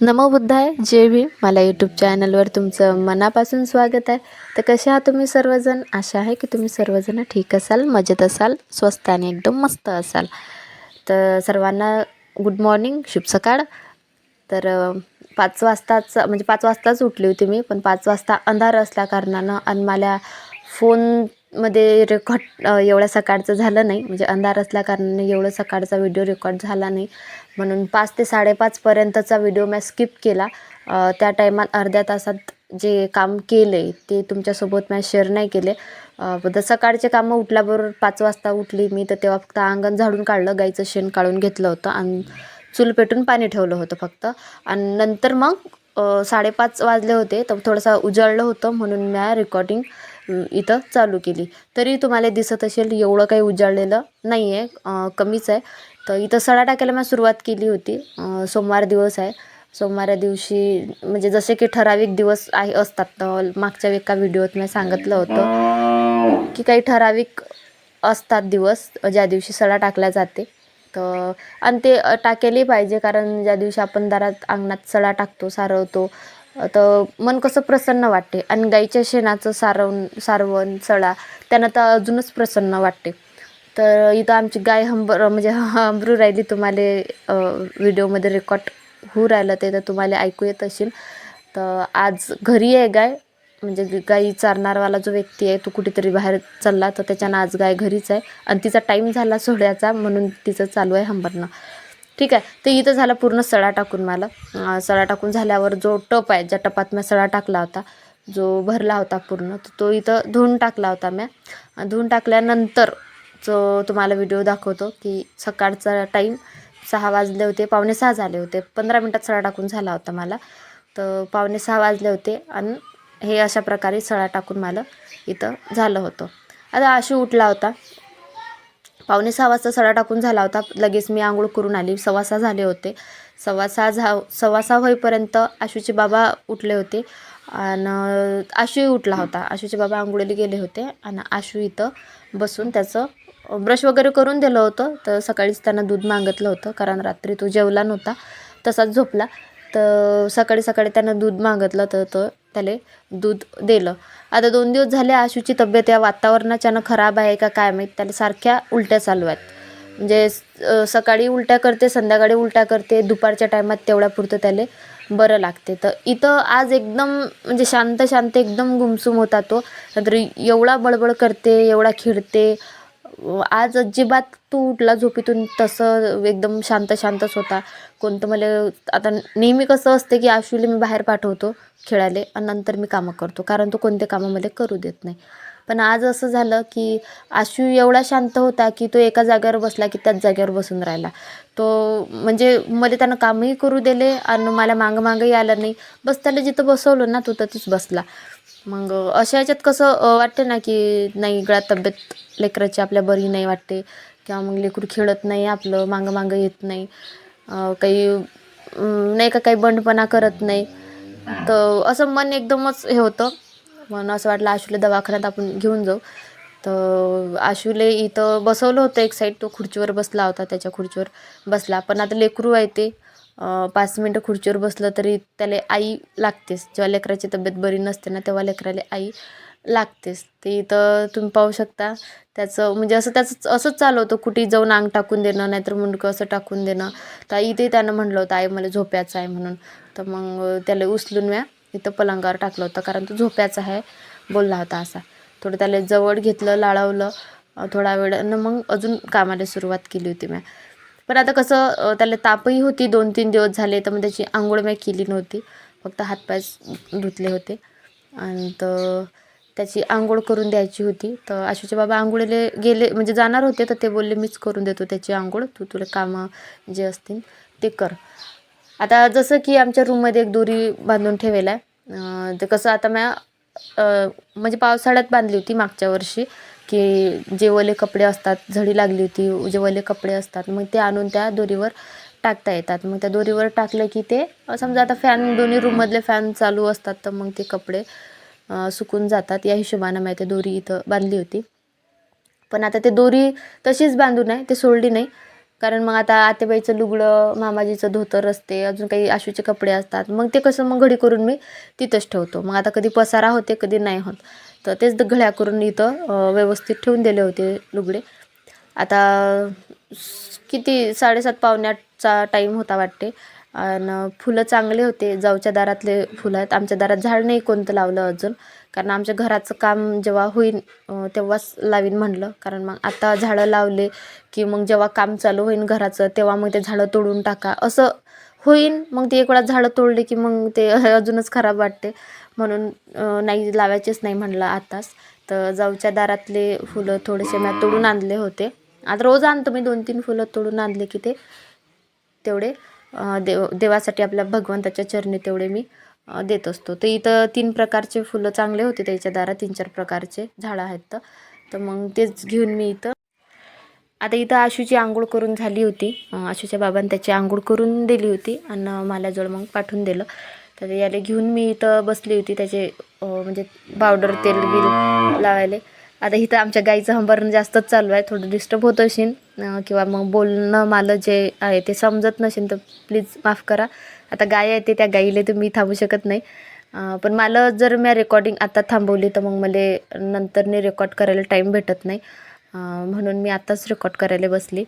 नमो बुद्धाय जय भीम. मला यूट्यूब चॅनलवर तुमचं मनापासून स्वागत आहे. तर कसे आहात तुम्ही सर्वजण? आशा आहे की तुम्ही सर्वजण ठीक असाल मजेत असाल स्वस्त आणि एकदम मस्त असाल. तर सर्वांना गुड मॉर्निंग शुभ सकाळ. तर पाच वाजताच म्हणजे पाच वाजताच उठली होती मी पण पाच वाजता अंधार असल्या कारणानं आणि मला फोन मध्ये रेकॉर्ड एवढ्या सकाळचं झालं नाही. म्हणजे अंधार असल्या कारणाने एवढं सकाळचा व्हिडिओ रेकॉर्ड झाला नाही. म्हणून पाच ते साडेपाचपर्यंतचा व्हिडिओ मी स्किप केला. त्या टायमात अर्ध्या तासात जे काम केले ते तुमच्यासोबत मी शेअर नाही केले. सकाळचे कामं उठल्याबरोबर पाच वाजता उठली मी तर तेव्हा फक्त अंगण झाडून काढलं गाईचं शेण काढून घेतलं होतं आणि चूल पेटून पाणी ठेवलं होतं फक्त. आणि नंतर मग साडेपाच वाजले होते तर थोडंसं उजळलं होतं म्हणून मी रेकॉर्डिंग इथं चालू केली. तरी तुम्हाला दिसत असेल एवढं काही उजाळलेलं नाही आहे कमीच आहे. तर इथं सडा टाकायला मी सुरुवात केली होती. सोमवार दिवस आहे. सोमवार दिवशी म्हणजे जसे की ठराविक दिवस आहे असतात. मागच्या एका व्हिडिओत मी सांगितलं होतं की काही ठराविक असतात दिवस ज्या दिवशी सडा टाकला जाते. तर आणि ते अ, टाकेलही पाहिजे कारण ज्या दिवशी आपण दारात अंगणात सडा टाकतो सारवतो तर मन कसं प्रसन्न वाटते. आणि गाईच्या शेणाचं सारवण सारवण सडा त्यांना तर अजूनच प्रसन्न वाटते. तर इथं आमची गाय हंबर म्हणजे हंबरू राहिली तुम्हाला व्हिडिओमध्ये रेकॉर्ड होऊ राहिलं ते तर तुम्हाला ऐकू येत असेल. तर आज घरी आहे गाय म्हणजे गाई चारणारवाला जो व्यक्ती आहे तो कुठेतरी बाहेर चालला तर त्याच्यानं आज गाय घरीच आहे. आणि तिचा टाईम झाला सोहळ्याचा म्हणून तिचं चालू आहे हंबरणं. ठीक आहे. तर इथं झाला पूर्ण सडा टाकून मला. सडा टाकून झाल्यावर जो टप आहे ज्या टपात मी सडा टाकला होता जो भरला होता पूर्ण तर तो इथं धुवून टाकला होता मी धुवून टाकल्यानंतर जो तुम्हाला व्हिडिओ दाखवतो की सकाळचा टाईम सहा वाजले होते पावणे सहा झाले होते. पंधरा मिनटात सडा टाकून झाला होता मला. तर पावणे सहा वाजले होते आणि हे अशा प्रकारे सडा टाकून मला इथं झालं होतं. आता आशू उठला होता. पावणे सहा वाजता सडा टाकून झाला होता. लगेच मी आंघोळ करून आली. सव्वा सहा झाले होते. सव्वा सहा झा सव्वा सहा होईपर्यंत आशूचे बाबा उठले होते. आणि आशूही उठला होता. आशूचे बाबा आंघोळीला गेले होते. आणि आशू इथं बसून त्याचं ब्रश वगैरे करून दिलं होतं. तर सकाळीच त्यांना दूध मागितलं होतं. कारण रात्री तो जेवला नव्हता. तसाच झोपला. तर सकाळी सकाळी त्यांना दूध मागितलं तर तो त्याला दूध दिलं. आता दोन दिवस झाले आशूची तब्येत या वातावरणाच्यानं खराब आहे का काय माहीत? त्याला सारख्या उलट्या चालू आहेत. म्हणजे सकाळी उलट्या करते संध्याकाळी उलट्या करते दुपारच्या टायमात तेवढ्यापुरतं त्याला बरं लागते. तर इथं आज एकदम म्हणजे शांत शांत एकदम गुमसुम होता तो. नंतर एवढा बडबड करते एवढा खिडते आज अजिबात तू उठला झोपेतून तसं एकदम शांत शांतच होता. कोणतं मला आता नेहमी कसं असते की आशूला मी बाहेर पाठवतो खेळायला आणि नंतर मी कामं करतो. कारण तो कोणते कामं मला करू देत नाही. पण आज असं झालं की आशू एवढा शांत होता की तो एका जागेवर बसला की त्याच जागेवर बसून राहिला. तो म्हणजे मला त्यानं कामही करू दिले आणि मला मागं मागंही आलं नाही. बस त्याला जिथं बसवलं ना तो तिथंच बसला. मग अशा ह्याच्यात कसं वाटते ना की नाही गळ्यात तब्येत लेकराची आपल्या बरी नाही वाटते किंवा मग लेकरू खेळत नाही आपलं मागं मागं येत नाही. काही नाही का काही बंडपणा करत नाही. तर असं मन एकदमच हे होतं. म्हणून असं वाटलं आशूला दवाखान्यात आपण घेऊन जाऊ. तर आशूले इथं बसवलं होतं एक साईड तो खुर्चीवर बसला होता त्याच्या खुर्चीवर बसला. पण आता लेकरू आहे ते पाच मिनटं खुर्चीवर बसलं तरी त्याला आई लागतेच जेव्हा लेकराची तब्येत बरी नसते ना तेव्हा लेकराला आई लागतेच ते इथं तुम्ही पाहू शकता. त्याचं म्हणजे असं त्याचं असंच चालू होतं. कुठे जाऊन अंग टाकून देणं नाहीतर मुंडकं असं टाकून देणं. तर इथे त्यानं म्हणलं होतं आई मला झोप्याचं आहे म्हणून. तर मग त्याला उचलून म्या इथं पलंगावर टाकलं होतं कारण तो झोप्याचा आहे बोलला होता असा. थोडं त्याला जवळ घेतलं लाळवलं थोडा वेळ न मग अजून कामाला सुरुवात केली होती मॅ पण आता कसं त्याला तापही होती दोन तीन दिवस झाले तर मग त्याची आंघोळ मॅ केली नव्हती. फक्त हातपाय धुतले होते. आणि तर त्याची आंघोळ करून द्यायची होती. तर आशूचे बाबा आंघोळीले गेले म्हणजे जाणार होते तर ते बोलले मीच करून देतो त्याची आंघोळ तू तुला कामं जे असतील ते कर. आता जसं की आमच्या रूममध्ये एक दोरी बांधून ठेवेला आहे. ते कसं आता म्या म्हणजे पावसाळ्यात बांधली होती मागच्या वर्षी की जे ओले कपडे असतात झडी लागली होती जे ओले कपडे असतात मग ते आणून त्या दोरीवर टाकता येतात. मग त्या दोरीवर टाकलं की ते समजा आता फॅन दोन्ही रूममधले फॅन चालू असतात तर मग ते कपडे सुकून जातात. या हिशोबानं मी ते दोरी इथं बांधली होती. पण आता ते दोरी तशीच बांधून आहे ते सोडली नाही. कारण मग आता आतेबाईचं लुगडं मामाजीचं धोतर असते अजून काही आशूचे कपडे असतात. मग ते कसं मग घडी करून मी तिथंच ठेवतो. मग आता कधी पसारा होते कधी नाही होत. तर तेच घड्या करून इथं व्यवस्थित ठेवून दिले होते लुगडे. आता किती साडेसात पावण्याचा टाईम होता वाटते. आणि फुलं चांगले होते. जाऊच्या दारातले फुलं आहेत. आमच्या दारात झाड नाही कोणतं लावलं अजून. कारण आमच्या घराचं काम जेव्हा होईल तेव्हाच लावीन म्हणलं. कारण मग आता झाडं लावले की मग जेव्हा काम चालू होईन घराचं तेव्हा मग ते झाडं तोडून टाका. असं होईन. मग ते एक वेळा झाडं तोडले की मग ते अजूनच खराब वाटते. म्हणून नाही लावायचेच नाही म्हणलं आताच. तर जाऊच्या दारातले फुलं थोडेसे मी तोडून आणले होते. आता रोज आणतो मी दोन तीन फुलं तोडून आणले की ते. तेवढे देव देवासाठी आपल्या भगवंताच्या चरणी तेवढे मी देत असतो. तर इथं तीन प्रकारचे फुलं चांगले होते त्याच्या दारात तीन चार प्रकारचे झाडं आहेत तर. तर मग तेच घेऊन मी इथं आता इथं आशूची आंघोळ करून झाली होती. आशूच्या बाबांनी त्याची आंघोळ करून दिली होती आणि माल्याजवळ मग पाठवून दिलं. तर याला घेऊन मी इथं बसली होती. त्याचे म्हणजे पावडर तेल बिल लावायला. आता इथं आमच्या गाईचं हंबरणं जास्तच चालू आहे. थोडं डिस्टर्ब होत असेल किंवा मग बोलणं मला जे आहे ते समजत नसेल तर प्लीज माफ करा. आता गाय आहे ते त्या गाईला तर मी थांबू शकत नाही. पण मला जर मी रेकॉर्डिंग आता थांबवली तर मग मला नंतरने रेकॉर्ड करायला टाईम भेटत नाही. म्हणून मी आत्ताच रेकॉर्ड करायला बसली.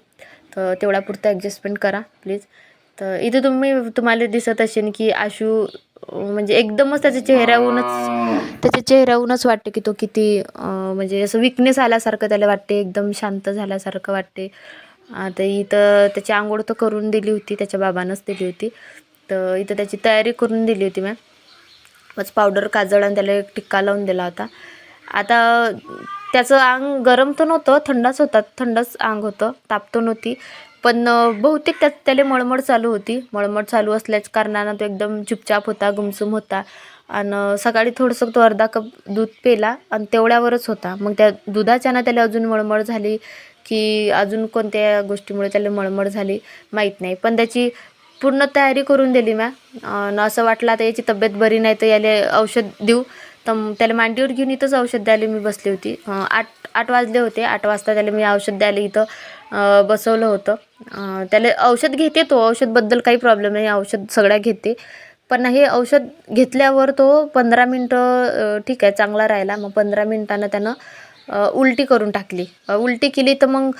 तर तेवढ्यापुरतं ॲडजस्टमेंट करा प्लीज तर इथे तुम्ही तुम्हाला दिसत असेल की आशू म्हणजे एकदमच त्याच्या चेहऱ्याहूनच त्याच्या चेहऱ्याहूनच वाटते की तो किती म्हणजे असं विकनेस आल्यासारखं त्याला वाटते एकदम शांत झाल्यासारखं वाटते. आता इथं त्याची आंघोळ तर करून दिली होती त्याच्या बाबानंच दिली होती. तर इथं त्याची तयारी करून दिली होती मॅम. बस पावडर काजळ आणि त्याला एक टिक्का लावून दिला होता. आता त्याचं अंग गरम तर नव्हतं थंडच होता थंडच अंग होतं ताप तर नव्हती. पण बहुतेक त्यात त्याला मळमळ चालू होती. मळमळ चालू असल्याच कारणानं तो एकदम चुपचाप होता गुमसुम होता. आणि सकाळी थोडंसं तो अर्धा कप दूध पेला आणि तेवढ्यावरच होता. मग त्या दुधाच्यानं त्याला अजून मळमळ झाली की अजून कोणत्या गोष्टीमुळे त्याला मळमळ झाली माहीत नाही. पण त्याची पूर्ण तयारी करून दिली मॅ आणि असं वाटलं आता याची तब्येत बरी नाही तर याला औषध देऊ. तर त्याला मांडीवर घेऊन इथंच औषध द्यायला मी बसली होती. आठ आठ वाजले होते. आठ वाजता त्याला मी औषध द्यायला इथं बसवलं होतं. त्याला औषध घेते तो. औषधबद्दल काही प्रॉब्लेम नाही. औषध सगळ्या घेते. पण हे औषध घेतल्यावर तो पंधरा मिनटं ठीक आहे चांगला राहिला. मग पंधरा मिनटानं त्यानं उलटी करून टाकली. उलटी केली तर मग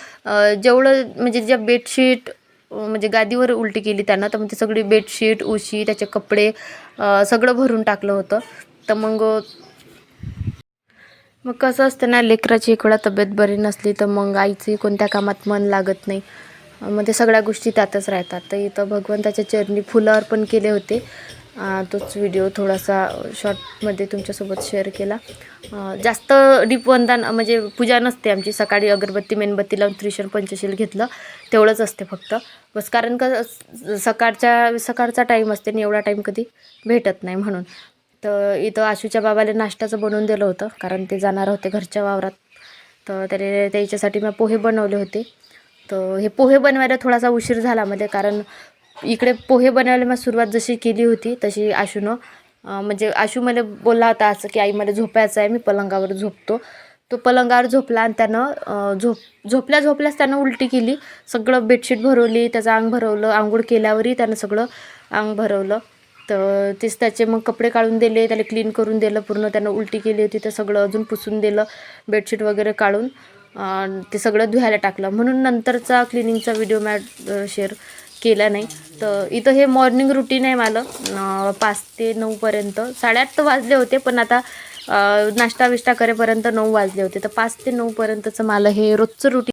जेवढं म्हणजे ज्या बेडशीट म्हणजे गादीवर उलटी केली त्यानं तर मग ती सगळी बेडशीट उशी त्याचे कपडे सगळं भरून टाकलं होतं. तर मग मग कसं असतं ना लेकराची एक तब्येत बरी नसली तर मग आईची कोणत्या कामात मन लागत नाही. मग ते सगळ्या गोष्टी त्यातच राहतात. तर इथं भगवंताच्या चरणी फुलं अर्पण केले होते. तोच व्हिडिओ थोडासा शॉर्टमध्ये तुमच्यासोबत शेअर केला. जास्त डीप वंदन म्हणजे पूजा नसते आमची. सकाळी अगरबत्ती मेणबत्ती लावून त्रिशर पंचशील घेतलं. तेवढंच असते फक्त. बस कारण का सकाळच्या सकाळचा टाईम असते आणि एवढा टाईम कधी भेटत नाही म्हणून. तर इथं आशूच्या बाबाला नाश्त्याचं बनवून दिलं होतं कारण ते जाणार होते घरच्या वावरात. तर त्याने त्याच्यासाठी मी पोहे बनवले होते. तर हे पोहे बनवायला थोडासा उशीर झाला मध्ये कारण इकडे पोहे बनवायला मी सुरुवात जशी केली होती तशी आशूनं म्हणजे आशू मला बोलला होता असं की आई मला झोपायचं आहे मी पलंगावर झोपतो. तो पलंगावर झोपला आणि त्यानं झोप झोपल्या झोपल्याच त्यानं उलटी केली. सगळं बेडशीट भरवली त्याचं अंग भरवलं आंघोळ केल्यावरही त्यानं सगळं अंग भरवलं. तर तेच त्याचे मग कपडे काढून दिले त्याला क्लीन करून दिलं पूर्ण त्यानं उलटी केली होती तर सगळं अजून पुसून दिलं बेडशीट वगैरे काढून. ते सगळं धुवायला टाकलं. म्हणून नंतरचा क्लिनिंगचा व्हिडिओ मॅट शेअर केला नाही. तर इथं हे मॉर्निंग रुटीन आहे मला पाच ते नऊपर्यंत साडेआठ तर वाजले होते पण आता नाश्ता विष्टा करेपर्यंत नऊ वाजले होते. तर पाच ते नऊपर्यंतचं मला हे रोजचं रुटीन